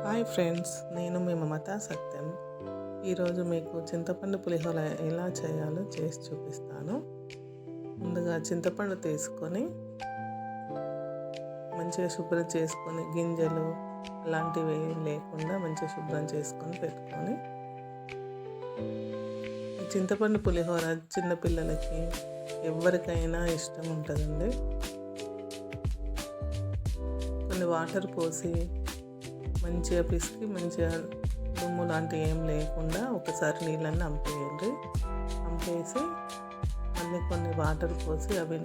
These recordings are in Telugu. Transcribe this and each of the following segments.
హాయ్ ఫ్రెండ్స్ నేను మీ మమత సత్యం. ఈరోజు మీకు చింతపండు పులిహోర ఎలా చేయాలో చేసి చూపిస్తాను. ముందుగా చింతపండు తీసుకొని మంచిగా శుభ్రం చేసుకొని గింజలు అలాంటివి ఏం లేకుండా మంచిగా శుభ్రం చేసుకొని పెట్టుకొని చింతపండు పులిహోర చిన్నపిల్లలకి ఎవరికైనా ఇష్టం ఉంటుందండి. కొన్ని వాటర్ పోసి మంచిగా పిసికి మంచిగా దుమ్ము లాంటివి ఏం లేకుండా ఒకసారి నీళ్ళని అంపేయండి అంపేసి మళ్ళీ కొన్ని వాటర్ పోసి అవి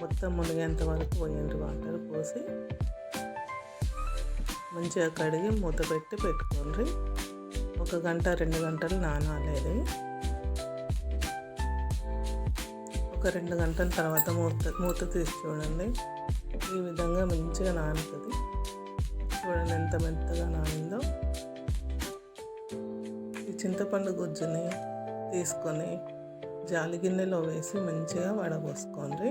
మొత్తం మునిగేంత వరకు పోయండి వాటర్ పోసి. మంచిగా కడిగి మూత పెట్టి పెట్టుకోండి. ఒక గంట రెండు గంటలు నానాలేదు. ఒక రెండు గంటల తర్వాత మూత మూత తీసి చూడండి. ఈ విధంగా మంచిగా నానుతుంది. చూడండి ఎంత మెత్తగా నానిందో. ఈ చింతపండు గుజ్జుని తీసుకొని జాలి గిన్నెలో వేసి మంచిగా వడగోసుకోండి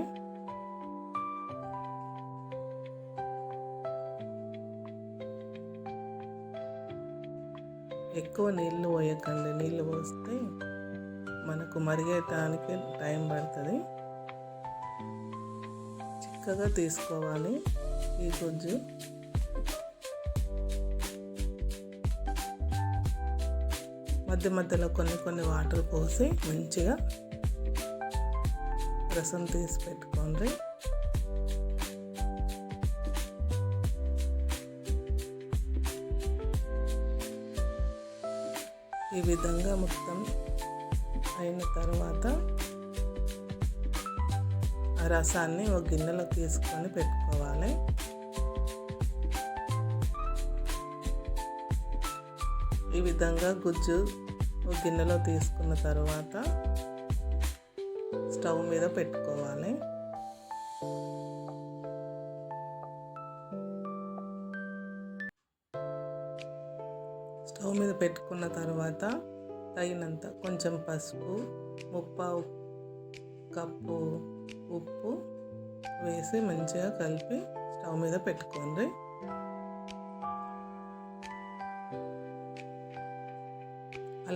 ఎక్కువ నీళ్ళు పోయకండి. నీళ్ళు పోస్తే మనకు మరిగేయటానికి టైం పడుతుంది. చిక్కగా తీసుకోవాలి ఈ గుజ్జు. మధ్య మధ్యలో కొన్ని కొన్ని వాటర్ పోసి మంచిగా రసం తీసి పెట్టుకోండి. ఈ విధంగా మొత్తం అయిన తర్వాత ఆ రసాన్ని ఒక గిన్నెలో తీసుకొని పెట్టుకోవాలి. ఈ విధంగా గుజ్జు ఒక గిన్నెలో తీసుకున్న తర్వాత స్టవ్ మీద పెట్టుకోవాలి. స్టవ్ మీద పెట్టుకున్న తర్వాత తగినంత కొంచెం పసుపు ముప్పావు కప్పు ఉప్పు వేసి మంచిగా కలిపి స్టవ్ మీద పెట్టుకోండి.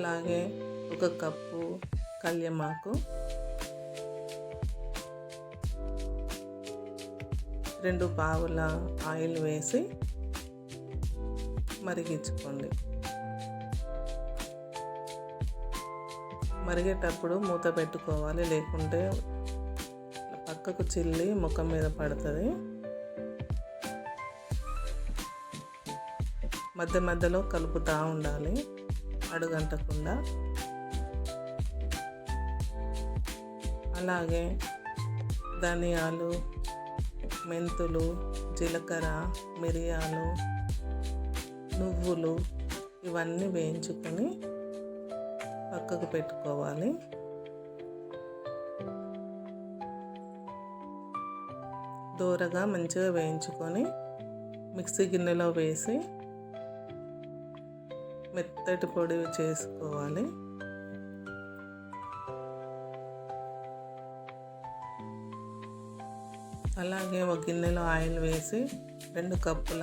అలాగే ఒక కప్పు కళ్యమాకు రెండు పావుల ఆయిల్ వేసి మరిగించుకోండి. మరిగేటప్పుడు మూత పెట్టుకోవాలి లేకుంటే పక్కకు చిల్లి ముఖం మీద పడుతుంది. మధ్య మధ్యలో కలుపుతూ ఉండాలి. అడుగంటకుండా అలాగే ధనియాలు మెంతులు జీలకర్ర మిరియాలు నువ్వులు ఇవన్నీ వేయించుకొని పక్కకు పెట్టుకోవాలి. దూరగా మంచిగా వేయించుకొని మిక్సీ గిన్నెలో వేసి మెత్తటి పొడి చేసుకోవాలి. అలాగే ఒక గిన్నెలో ఆయిల్ వేసి రెండు కప్పుల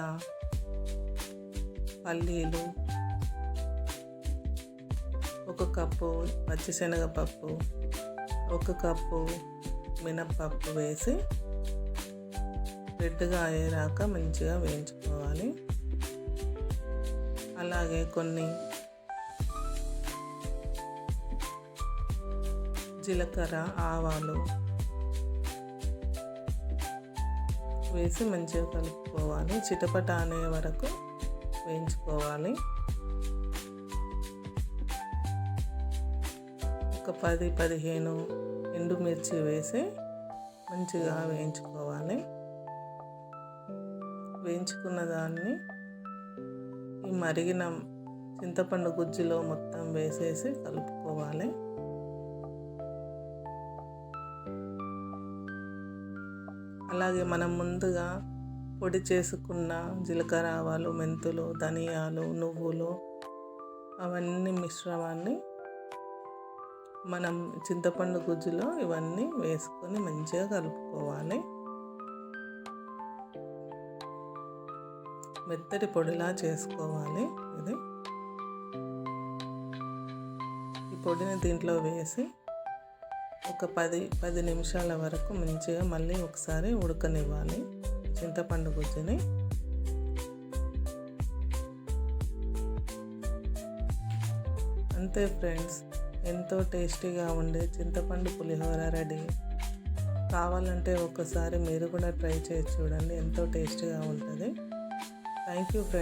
పల్లీలు ఒక కప్పు పచ్చిశనగపప్పు ఒక కప్పు మినప్పప్పు వేసి రెడ్గా అయ్యేదాకా మంచిగా వేయించుకోవాలి. అలాగే కొన్ని జీలకర్ర ఆవాలు వేసి మంచిగా కలుపుకోవాలి. చిటపట అనే వరకు వేయించుకోవాలి. ఒక పది పదిహేను ఎండుమిర్చి వేసి మంచిగా వేయించుకోవాలి. వేయించుకున్న దాన్ని ఈ మరిగిన చింతపండు గుజ్జులో మొత్తం వేసేసి కలుపుకోవాలి. అలాగే మనం ముందుగా పొడి చేసుకున్న జీలకర్ర ఆవాలు మెంతులు ధనియాలు నువ్వులు అవన్నీ మిశ్రమాన్ని మనం చింతపండు గుజ్జులో ఇవన్నీ వేసుకొని మంచిగా కలుపుకోవాలి. మెత్తటి పొడిలా చేసుకోవాలి ఇది. ఈ పొడిని దీంట్లో వేసి ఒక పది పది నిమిషాల వరకు మంచిగా మళ్ళీ ఒకసారి ఉడకనివ్వాలి. చింతపండు గుజ్జుని. అంతే ఫ్రెండ్స్ ఎంతో టేస్టీగా ఉండే చింతపండు పులిహోర రెడీ. కావాలంటే ఒకసారి మీరు కూడా ట్రై చేసి చూడండి ఎంతో టేస్టీగా ఉంటుంది. Thank you, friend.